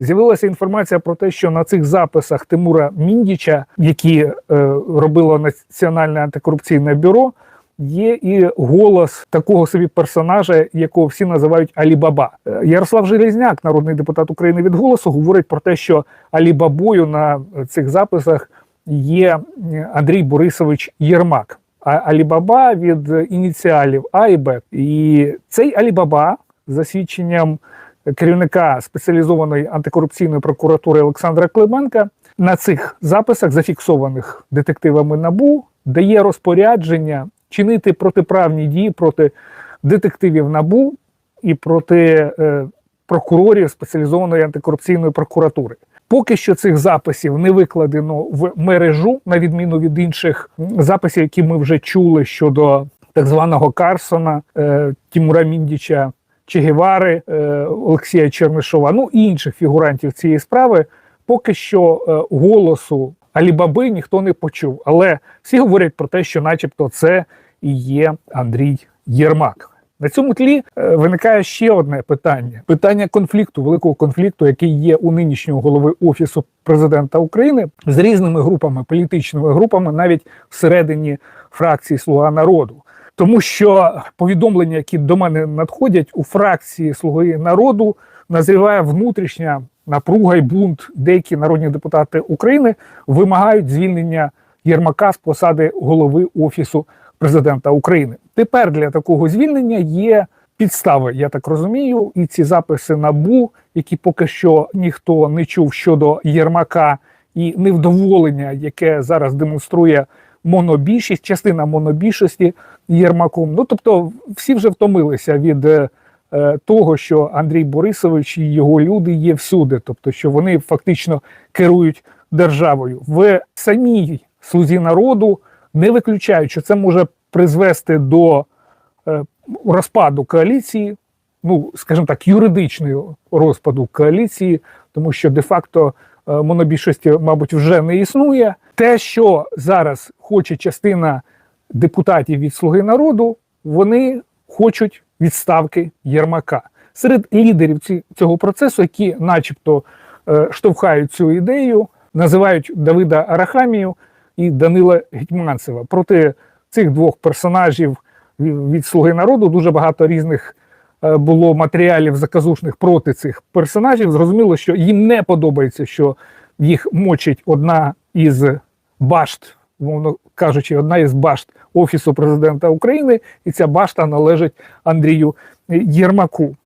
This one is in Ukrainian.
З'явилася інформація про те, що на цих записах Тимура Міндіча, які е, робило Національне антикорупційне бюро, є і голос такого собі персонажа, якого всі називають Алібаба. Е, Ярослав Железняк, народний депутат України від голосу, говорить про те, що Алібабою на цих записах є Андрій Борисович Єрмак. А Алібаба від ініціалів А і Б. І цей Алібаба за свідченням керівника спеціалізованої антикорупційної прокуратури Олександра Клименка на цих записах, зафіксованих детективами НАБУ, дає розпорядження чинити протиправні дії проти детективів НАБУ і проти е, прокурорів спеціалізованої антикорупційної прокуратури. Поки що цих записів не викладено в мережу, на відміну від інших записів, які ми вже чули щодо так званого Карсона, е, Тімура Міндіча, Че Гевари, е, Олексія Чернишова, ну і інших фігурантів цієї справи. Поки що е, голосу Алібаби ніхто не почув. Але всі говорять про те, що, начебто, це і є Андрій Єрмак. На цьому тлі е, виникає ще одне питання: питання конфлікту, великого конфлікту, який є у нинішнього голови офісу президента України з різними групами, політичними групами, навіть всередині фракції Слуга народу. Тому що повідомлення, які до мене надходять у фракції Слуги народу, назріває внутрішня напруга й бунт. Деякі народні депутати України вимагають звільнення Єрмака з посади голови офісу президента України. Тепер для такого звільнення є підстави, я так розумію, і ці записи набу, які поки що ніхто не чув щодо Єрмака, і невдоволення, яке зараз демонструє монобільшість, частина монобільшості Єрмаком. Ну тобто, всі вже втомилися від е, того, що Андрій Борисович і його люди є всюди, тобто, що вони фактично керують державою в самій слузі народу, не виключають, що це може призвести до е, розпаду коаліції, ну скажімо так, юридичного розпаду коаліції, тому що де-факто е, монобільшості, мабуть, вже не існує. Те, що зараз хоче частина депутатів від Слуги народу, вони хочуть відставки Єрмака. Серед лідерів цього процесу, які, начебто, е, штовхають цю ідею, називають Давида Арахамію і Данила Гетьманцева. Проти цих двох персонажів від Слуги народу дуже багато різних е, було матеріалів заказушних проти цих персонажів. Зрозуміло, що їм не подобається, що їх мочить одна із башт, мовно кажучи, одна із башт Офісу президента України, і ця башта належить Андрію Єрмаку.